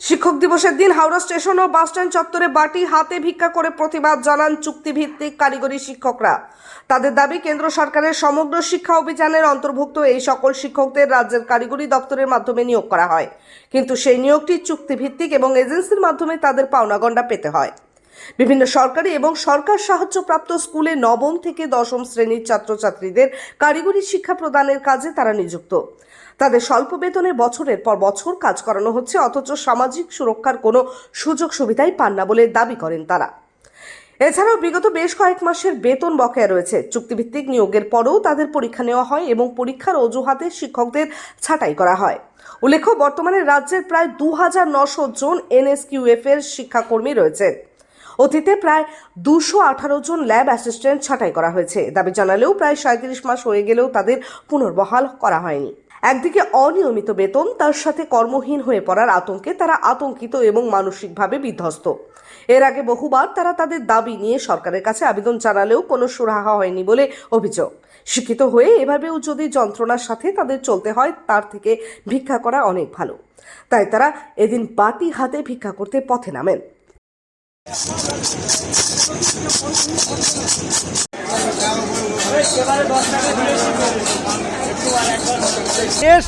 শিক্ষক দিবসের দিন হাওড়া স্টেশন ও বাসস্ট্যান্ড চত্বরে বাটি হাতে ভিক্ষা করে প্রতিবাদ জানান চুক্তিভিত্তিক কারিগরি শিক্ষকরা। তাদের দাবি, কেন্দ্র সরকারের সমগ্র শিক্ষা অভিযানের অন্তর্ভুক্ত এই সকল শিক্ষকদের রাজ্যের কারিগরি দপ্তরের মাধ্যমে নিয়োগ করা হয়। কিন্তু সেই নিয়োগটি চুক্তিভিত্তিক এবং এজেন্সির মাধ্যমে তাদের পাওনাগণ্ডা পেতে হয়। বিভিন্ন সরকারি এবং সরকার সাহায্যপ্রাপ্ত স্কুলে নবম থেকে দশম শ্রেণির ছাত্রছাত্রীদের কারিগরি শিক্ষা প্রদানের কাজে তারা নিযুক্ত। তাদের স্বল্প বেতনে বছরের পর বছর কাজ করানো হচ্ছে, অথচ সামাজিক সুরক্ষার কোনো সুযোগ সুবিধাই পান না বলে দাবি করেন তারা। এছাড়াও বিগত বেশ কয়েক মাসের বেতন বকেয়া রয়েছে। চুক্তিভিত্তিক নিয়োগের পরেও তাদের পরীক্ষা নেওয়া হয় এবং পরীক্ষার অজুহাতে শিক্ষকদের ছাঁটাই করা হয়। উল্লেখ্য, বর্তমানে রাজ্যের প্রায় দু হাজার নশো জন এনএসকিউএফ এর শিক্ষাকর্মী রয়েছেন। অতীতে প্রায় দুশো আঠারো জন ল্যাব অ্যাসিস্ট্যান্ট ছাঁটাই করা হয়েছে। দাবি জানালেও প্রায় সাঁত্রিশ মাস হয়ে গেলেও তাদের পুনর্বহাল করা হয়নি। একদিকে অনিয়মিত বেতন, তার সাথে কর্মহীন হয়ে পড়ার আতঙ্কে তারা আতঙ্কিত এবং মানসিকভাবে বিধ্বস্ত। এর আগে বহুবার তারা তাদের দাবি নিয়ে সরকারের কাছে আবেদন জানালেও কোনো সুরাহা হয়নি বলে অভিযোগ। শিক্ষিত হয়ে এভাবেও যদি যন্ত্রণার সাথে তাদের চলতে হয়, তার থেকে ভিক্ষা করা অনেক ভালো। তাই তারা এদিন বাটি হাতে ভিক্ষা করতে পথে নামেন।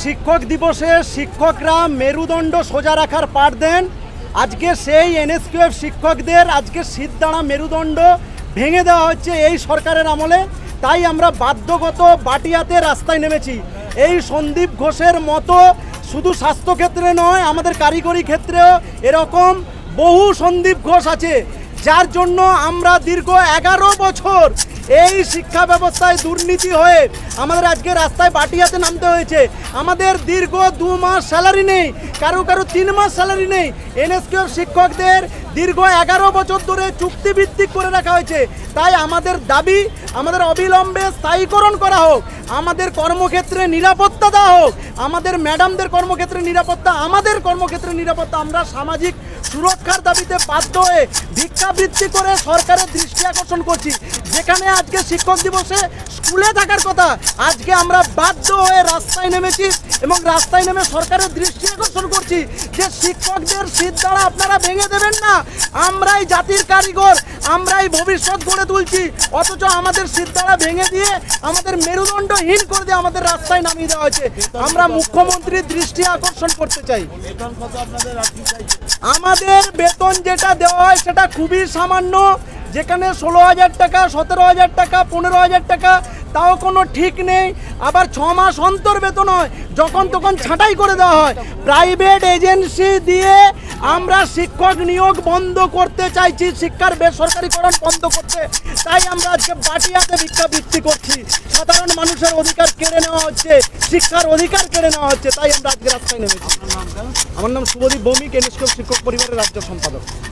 শিক্ষক দিবসে শিক্ষকরা মেরুদণ্ড সোজা রাখার পাঠ দেন। আজকে সেই এনএসকিউএফ শিক্ষকদের আজকে সিদ্ধারা মেরুদণ্ড ভেঙে দেওয়া হচ্ছে এই সরকারের আমলে। তাই আমরা বাধ্যগত বাটিয়াতে রাস্তায় নেমেছি। এই সন্দীপ ঘোষের মতো শুধু স্বাস্থ্যক্ষেত্রে নয়, আমাদের কারিগরি ক্ষেত্রেও এরকম বহু সন্দীপ ঘোষ আছে, যার জন্য আমরা দীর্ঘ এগারো বছর এই শিক্ষা ব্যবস্থায় দুর্নীতি হয়ে আমাদের আজকে রাস্তায় বাটিয়াতে নামতে হয়েছে। আমাদের দীর্ঘ দু মাস স্যালারি নেই, কারও কারও তিন মাস স্যালারি নেই। এনএসকিউ শিক্ষকদের দীর্ঘ এগারো বছর ধরে চুক্তিভিত্তিক করে রাখা হয়েছে। তাই আমাদের দাবি, আমাদের অবিলম্বে স্থায়ীকরণ করা হোক। আমাদের কর্মক্ষেত্রে নিরাপত্তা দেওয়া হোক। আমাদের ম্যাডামদের কর্মক্ষেত্রে নিরাপত্তা, আমাদের কর্মক্ষেত্রে নিরাপত্তা। আমরা সামাজিক সুরক্ষার দাবিতে বাধ্য হয়ে ভিক্ষাবৃত্তি করে সরকারের দৃষ্টি আকর্ষণ করছি। যেখানে আজকে শিক্ষক দিবসে স্কুলে থাকার কথা, আজকে আমরা বাধ্য হয়ে রাস্তায় নেমেছি এবং রাস্তায় নেমে সরকারের দৃষ্টি আকর্ষণ করছি যে শিক্ষকদের শীত দ্বারা আপনারা ভেঙে দেবেন না। আমরাই জাতির কারিগর, আমরাই ভবিষ্যৎ গড়ে তুলছি। অথচ আমাদের সিদ্ধারা ভেঙে দিয়ে আমাদের মেরুদণ্ডহীন করে দিয়ে আমাদের রাস্তায় নামিয়ে দেওয়া হয়েছে। আমরা মুখ্যমন্ত্রীর দৃষ্টি আকর্ষণ করতে চাই। আমাদের বেতন যেটা দেওয়া হয় সেটা খুবই সামান্য। যেখানে ষোলো হাজার টাকা, সতেরো হাজার টাকা, পনেরো হাজার টাকা তাও কোনো ঠিক নেই। আবার ছ মাস অন্তর বেতন হয় যখন তখন ছাঁটাই করে দেওয়া হয়। প্রাইভেট এজেন্সি দিয়ে আমরা শিক্ষক নিয়োগ বন্ধ করতে চাইছি শিক্ষার বেসরকারিকরণ বন্ধ করতে। তাই আমরা আজকে বাটিয়াতে ভিক্ষাবৃত্তি করছি। সাধারণ মানুষের অধিকার কেড়ে নেওয়া হচ্ছে শিক্ষার অধিকার কেড়ে নেওয়া হচ্ছে তাই আমরা আজকে রাস্তায় নেমেছি। আমার নাম শুভদীপ ভৌমিক এনএসকে শিক্ষক পরিবারের রাজ্য সম্পাদক।